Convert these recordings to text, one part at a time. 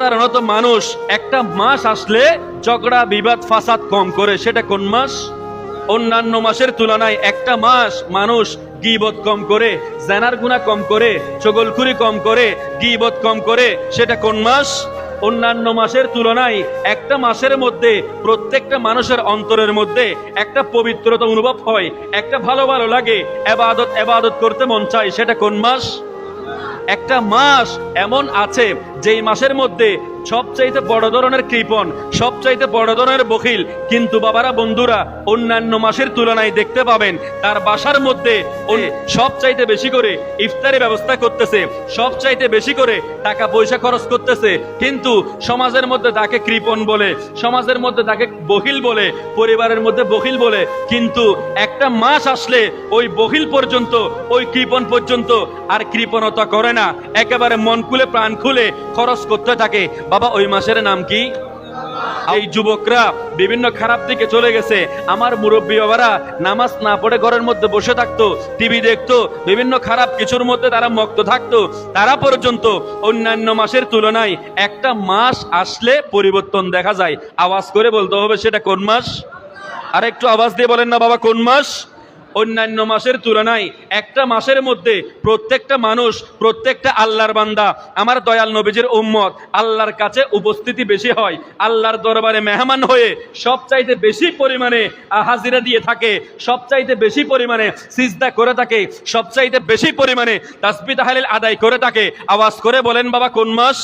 সাধারণত মানুষ একটা মাস আসলে ঝগড়া, বিবাদ, ফাসাদ কম করে। সেটা কোন মাস? অন্যান্য মাসের তুলনায় একটা মাস মানুষ গিবত কম করে, জানার গুণা কম করে, চগলখুরি কম করে, গিবত কম করে। সেটা কোন মাস? অন্যান্য মাসের তুলনায় একটা মাসের মধ্যে, প্রত্যেকটা মানুষের অন্তরের মধ্যে একটা পবিত্রতা অনুভব হয়, একটা ভালো ভালো লাগে, এবাদত এবাদত করতে মন চায়। সেটা কোন মাস? একটা মাস এমন আছে যেই মাসের মধ্যে সবচাইতে বড় ধরনের কৃপণ সবচাইতে বড় ধরনের বখিল। কিন্তু বাবারা, বন্ধুরা, অন্যান্য মাসের তুলনায় দেখতে পাবেন, তার বাসার মধ্যে সবচাইতে বেশি করে ইফতারি ব্যবস্থা করতেছে, সবচাইতে বেশি করে টাকা পয়সা খরচ করতেছে। কিন্তু সমাজের মধ্যে তাকে কৃপণ বলে, সমাজের মধ্যে তাকে বহিল বলে, পরিবারের মধ্যে বহিল বলে। কিন্তু একটা মাস আসলে ওই বহিল পর্যন্ত, ওই কৃপণ পর্যন্ত আর কৃপণতা করে না। একেবারে মন খুলে, প্রাণ খুলে খরচ করতে থাকে। বাবা, ওই মাসের নাম কি? এই যুবকরা বিভিন্ন খারাপ দিকে চলে গেছে। আমার মুরব্বী বাবারা নামাজ না পড়ে ঘরের মধ্যে বসে থাকতো, টিভি দেখতো, বিভিন্ন খারাপ কিছুর মধ্যে তারা মক্ত থাকতো। তারা পর্যন্ত অন্যান্য মাসের তুলনায় একটা মাস আসলে পরিবর্তন দেখা যায়। আওয়াজ করে বলতে হবে সেটা কোন মাস? আর একটু আওয়াজ দিয়ে বলেন না বাবা, কোন মাস? অন্যান্য মাসের তুলনায় একটা মাসের মধ্যে প্রত্যেকটা মানুষ, প্রত্যেকটা আল্লাহর বান্দা, আমার দয়াল নবীজির উম্মত, আল্লাহর কাছে উপস্থিতি বেশি হয়, আল্লাহর দরবারে মেহমান হয়ে সবচাইতে বেশি পরিমাণে হাজিরা দিয়ে থাকে, সবচাইতে বেশি পরিমাণে সিজদা করে থাকে, সবচাইতে বেশি পরিমাণে তাসবি তাহালিল আদায় করে থাকে। আওয়াজ করে বলেন, বাবা, কোন মাস?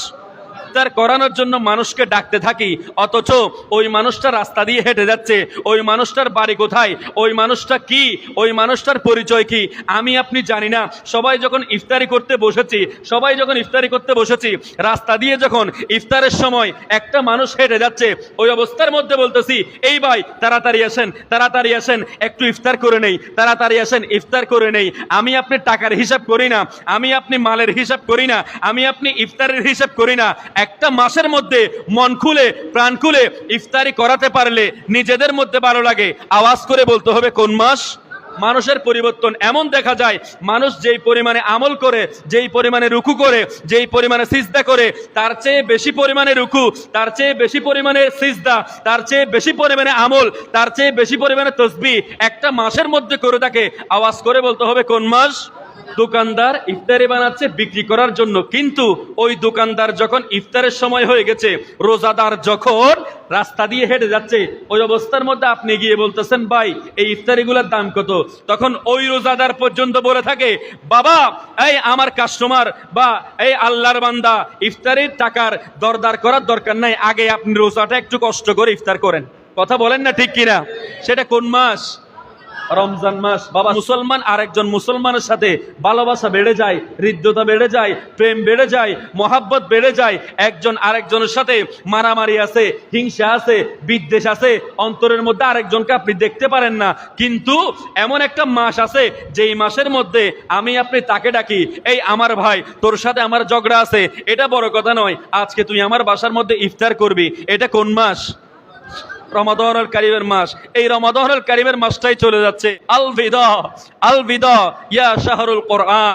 ইফতার করানোর জন্য মানুষকে ডাকতে থাকি, অথচ ওই মানুষটা রাস্তা দিয়ে হেঁটে যাচ্ছে। ওই মানুষটার বাড়ি কোথায়? ওই মানুষটা কি? ওই মানুষটার পরিচয় কি? আমি, আপনি জানি না। সবাই যখন ইফতারি করতে বসেছি, সবাই যখন ইফতারি করতে বসেছি, রাস্তা দিয়ে যখন ইফতারের সময় একটা মানুষ হেঁটে যাচ্ছে, ওই অবস্থার মধ্যে বলতেছি, এই ভাই, তাড়াতাড়ি আসেন তাড়াতাড়ি আসেন, একটু ইফতার করে নেই, তাড়াতাড়ি আসেন, ইফতার করে নেই। আমি আপনি টাকার হিসাব করি না, আমি আপনি মালের হিসাব করি না, আমি আপনি ইফতারের হিসাব করি না একটা মাসের মধ্যে মন খুলে, প্রাণ খুলে ইফতারি করাতে পারলে নিজেদের মধ্যে ভালো লাগে। আওয়াজ করে বলতে হবে, কোন মাস? মানুষের পরিবর্তন এমন দেখা যায়, মানুষ যেই পরিমাণে আমল করে, যেই পরিমাণে রুকু করে, যেই পরিমাণে সিজদা করে, তার চেয়ে বেশি পরিমাণে রুকু, তার চেয়ে বেশি পরিমাণে সিজদা, তার চেয়ে বেশি পরিমাণে আমল, তার চেয়ে বেশি পরিমাণে তসবি একটা মাসের মধ্যে করে থাকে। আওয়াজ করে বলতে হবে, কোন মাস? দোকানদার ইফতারি বানাচ্ছে, বিক্রি করার জন্য। কিন্তু ওই দোকানদার যখন ইফতারের সময় হয়ে গেছে, রোজাদার যখন রাস্তা দিয়ে হেঁটে যাচ্ছে, ওই অবস্থার মধ্যে আপনি গিয়ে বলতেছেন, ভাই, এই ইফতারিগুলোর দাম কত? তখন ওই রোজাদার পর্যন্ত বলে থাকে, বাবা, এই আমার কাস্টমার বা এই আল্লাহর বান্দা, ইফতারির টাকার দরদার করার দরকার নাই। আগে আপনি রোজাটা একটু কষ্ট করে ইফতার করেন। কথা বলেন না ঠিক কিনা? সেটা কোন মাস? রমজান মাস, বাবা মুসলমান আরেকজন মুসলমানের সাথে ভালোবাসা বেড়ে যায়, হৃদ্যতা বেড়ে যায়, প্রেম বেড়ে যায়, মহাব্বত বেড়ে যায়। একজন আরেকজনের সাথে মারামারি আছে, হিংসা আছে, বিদ্বেষ আছে, অন্তরের মধ্যে আরেকজনকে আপনি দেখতে পারেন না। কিন্তু এমন একটা মাস আছে, যেই মাসের মধ্যে আমি আপনি তাকে ডাকি, এই আমার ভাই, তোর সাথে আমার ঝগড়া আছে। এটা বড় কথা নয়, আজকে তুই আমার বাসার মধ্যে ইফতার করবি, এটা কোন মাস? রমাদনের কারিমের মাস। এই রমাদনের কারিমের মাসটাই চলে যাচ্ছে। আল আল বিদা ইয়া শাহরুল কোরআন।